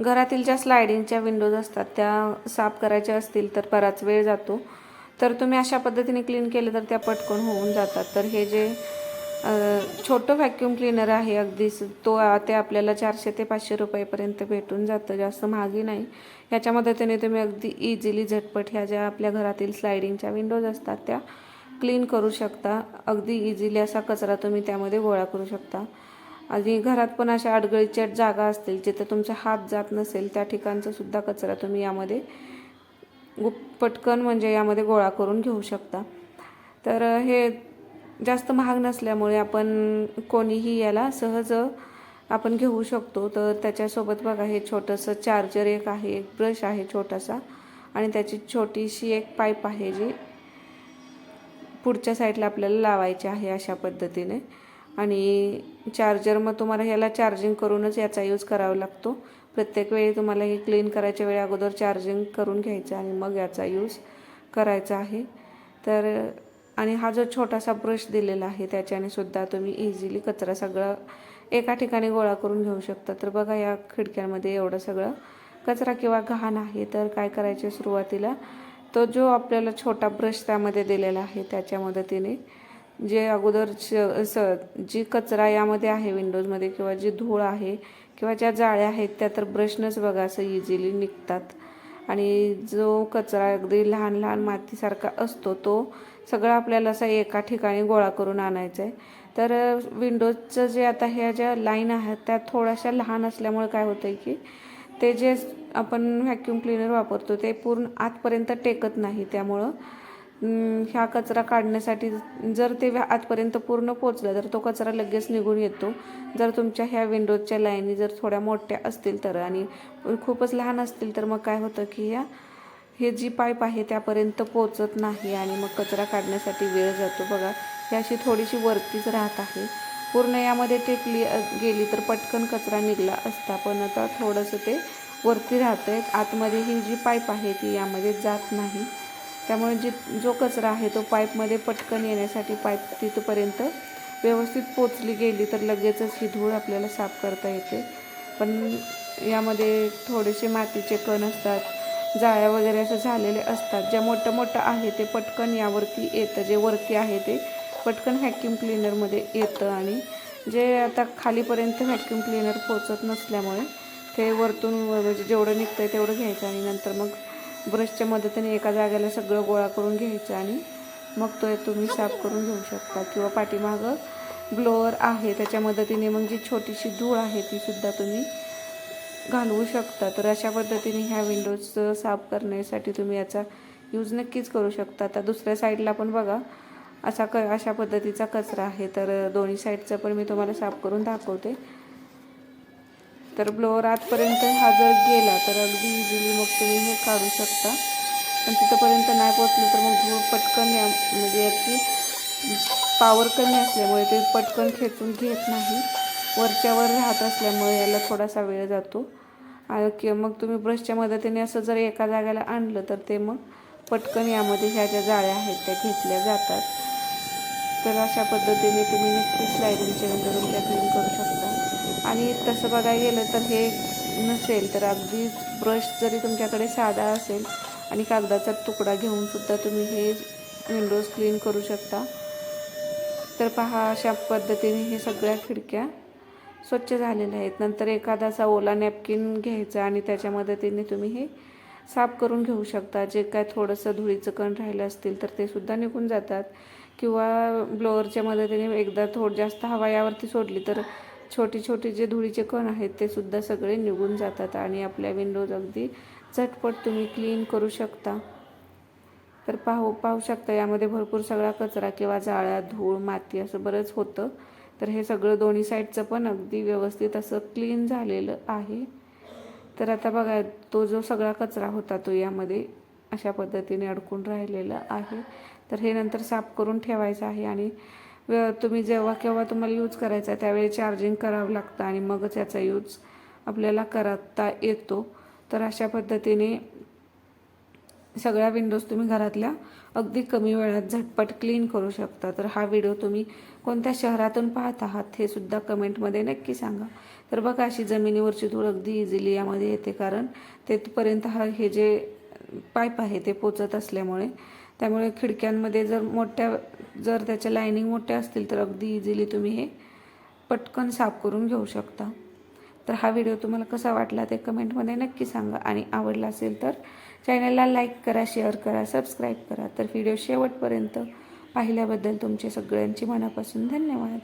घरातील ज्या स्लायडिंगच्या विंडोज असतात त्या साफ करायच्या असतील तर बराच वेळ जातो. तर तुम्ही अशा पद्धतीने क्लीन केलं तर त्या पटकन होऊन जातात. तर हे जे छोटं व्हॅक्यूम क्लीनर आहे अगदीच तो ते आपल्याला चारशे ते पाचशे रुपयेपर्यंत भेटून जातं जास्त महागी नाही. ह्याच्या मदतीने तुम्ही अगदी इझिली झटपट ह्या ज्या आपल्या घरातील स्लायडिंगच्या विंडोज असतात त्या क्लीन करू शकता. अगदी इझिली असा कचरा तुम्ही त्यामध्ये गोळा करू शकता. आणि घरात पण अशा अडगळीच्या जागा असतील जिथे तुमचा हात जात नसेल त्या ठिकाणचा सुद्धा कचरा तुम्ही यामध्ये गुप पटकन म्हणजे यामध्ये गोळा करून घेऊ शकता. तर हे जास्त महाग नसल्यामुळे आपण कोणीही याला सहज आपण घेऊ शकतो. तर त्याच्यासोबत बघा हे छोटंसं चार्जर एक आहे एक ब्रश आहे छोटासा आणि त्याची छोटीशी एक पाईप आहे जी पुढच्या साईडला आपल्याला लावायची आहे अशा पद्धतीने. आणि चार्जर मग तुम्हाला ह्याला चार्जिंग करूनच याचा यूज करावा लागतो. प्रत्येक वेळी तुम्हाला हे क्लीन करायच्या वेळी अगोदर चार्जिंग करून घ्यायचं आणि मग याचा यूज करायचा आहे. तर आणि हा जो छोटासा ब्रश दिलेला आहे त्याच्याने सुद्धा तुम्ही इझिली कचरा सगळं एका ठिकाणी गोळा करून घेऊ शकता. तर बघा या खिडक्यांमध्ये एवढं सगळं कचरा किंवा घाण आहे तर काय करायचे सुरुवातीला? तो जो आपल्याला छोटा ब्रश त्यामध्ये दिलेला आहे त्याच्या मदतीने जे अगोदर स जी कचरा यामध्ये आहे विंडोजमध्ये किंवा जी धूळ आहे किंवा ज्या जाळ्या आहेत त्या तर ब्रशनच बघा असं इझिली निघतात. आणि जो कचरा अगदी लहान लहान मातीसारखा असतो तो सगळा आपल्याला असा एका ठिकाणी गोळा करून आणायचा आहे. तर विंडोजचं जे आता ह्या ज्या लाईन आहेत त्या थोड्याशा लहान असल्यामुळे काय होतं आहे की ते जे आपण व्हॅक्यूम क्लिनर वापरतो ते पूर्ण आतपर्यंत टेकत नाही. त्यामुळं ह्या कचरा काढण्यासाठी जर ते व्या- आतपर्यंत पूर्ण पोचला तर तो कचरा लगेच निघून येतो. जर तुमच्या ह्या विंडोजच्या लाईनी जर थोड्या मोठ्या असतील तर आणि खूपच लहान असतील तर मग काय होतं की ह्या हे जी पाईप आहे त्यापर्यंत पोचत नाही आणि मग कचरा काढण्यासाठी वेळ जातो. बघा ही अशी थोडीशी वरतीच राहत आहे. पूर्ण यामध्ये टेकली गेली तर पटकन कचरा निघला असता पण आता थोडंसं ते वरती राहतं आहे आतमध्ये ही जी पाईप आहे ती यामध्ये जात नाही. त्यामुळे जे जो कचरा आहे तो पाईपमध्ये पटकन येण्यासाठी पाईप तिथपर्यंत व्यवस्थित पोचली गेली तर लगेचच ही धूळ आपल्याला साफ करता येते. पण यामध्ये थोडेसे मातीचे कण असतात जाळ्या वगैरे असं झालेले असतात. ज्या मोठं मोठं आहे ते पटकन यावरती येतं. जे वरती आहे ते पटकन व्हॅक्यूम क्लिनरमध्ये येतं आणि जे आता खालीपर्यंत व्हॅक्यूम क्लिनर पोचत नसल्यामुळे ते वरतून म्हणजे जेवढं निघतं आहे तेवढं घ्यायचं आणि नंतर मग ब्रशच्या मदतीने एका जागेला सगळं गोळा करून घ्यायचं आणि मग तो तुम्ही साफ करून घेऊ शकता किंवा पाठीमागं ब्लोअर आहे त्याच्या मदतीने मग जी छोटीशी धूळ आहे ती सुद्धा तुम्ही घालवू शकता. तर अशा पद्धतीने ह्या विंडोज साफ करण्यासाठी तुम्ही याचा यूज नक्कीच करू शकता. आता दुसऱ्या साईडला पण बघा असा क अशा पद्धतीचा कचरा आहे. तर दोन्ही साईडचं पण मी तुम्हाला साफ करून दाखवते. तर ब्लोअर आतपर्यंत हा जर गेला तर अगदी इझिली मग तुम्ही हे काढू शकता. पण तिथंपर्यंत नाही पोचलं तर मग धूळ पटकन या म्हणजे याची पावर कमी असल्यामुळे ते पटकन खेचून घेत नाही. वरच्यावर राहत असल्यामुळे याला थोडासा वेळ जातो. आणि मग तुम्ही ब्रशच्या मदतीने असं जर एका जागेला आणलं तर ते मग पटकन यामध्ये ह्या ज्या जाळ्या आहेत त्या घेतल्या जातात. तर अशा पद्धतीने तुम्ही नक्की स्लायडिंगच्या करून त्या क्लीन करू शकता. आणि तसं बघायला गेलं तर हे नसेल तर अगदी ब्रश जरी तुमच्याकडे साधा असेल आणि कागदाचा तुकडा घेऊन सुद्धा तुम्ही हे विंडोज क्लीन करू शकता. तर पहा अशा पद्धतीने हे सगळ्या खिडक्या स्वच्छ झालेल्या आहेत. नंतर एखादासा ओला नॅपकिन घ्यायचा आणि त्याच्या मदतीने तुम्ही हे साफ करून घेऊ शकता. जे काय थोडंसं धुळीचं कण राहिलं असतील तर ते सुद्धा निघून जातात. किंवा ब्लोअरच्या मदतीने एकदा थोड जास्त हवा यावरती सोडली तर छोटी छोटी जे धुळीचे कण आहेत ते सुद्धा सगळे निघून जातात आणि आपल्या विंडोज अगदी झटपट तुम्ही क्लीन करू शकता. तर पाहू पाहू शकता यामध्ये भरपूर सगळा कचरा किंवा जाळ्या धूळ माती असं बरंच होतं. तर हे सगळं दोन्ही साईडचं पण अगदी व्यवस्थित असं क्लीन झालेलं आहे. तर आता बघा तो जो सगळा कचरा होता तो यामध्ये अशा पद्धतीने अडकून राहिलेला आहे. तर हे नंतर साफ करून ठेवायचं आहे आणि व- तुम्ही जेव्हा केव्हा तुम्हाला यूज करायचा आहे त्यावेळी चार्जिंग करावं लागतं आणि मगच याचा यूज आपल्याला करता येतो. तर अशा पद्धतीने सगळ्या विंडोज तुम्ही घरातल्या अगदी कमी वेळात झटपट क्लीन करू शकता. तर हा व्हिडिओ तुम्ही कोणत्या शहरातून पाहत आहात हे सुद्धा कमेंटमध्ये नक्की सांगा. तर बघा अशी जमिनीवरची धूळ अगदी इझिली यामध्ये येते कारण तेथपर्यंत हा हे जे पाईप आहे ते पोचत असल्यामुळे त्यामुळे खिडक्यांमध्ये जर मोठ्या जर त्याच्या लाईनिंग मोठ्या असतील तर अगदी इझिली तुम्ही हे पटकन साफ करून घेऊ शकता. तर हा व्हिडिओ तुम्हाला कसा वाटला ते कमेंटमध्ये नक्की सांगा आणि आवडला असेल तर चॅनलला लाईक करा शेअर करा सबस्क्राईब करा. तर व्हिडिओ शेवटपर्यंत पाहिल्याबद्दल तुमचे सगळ्यांची मनापासून धन्यवाद.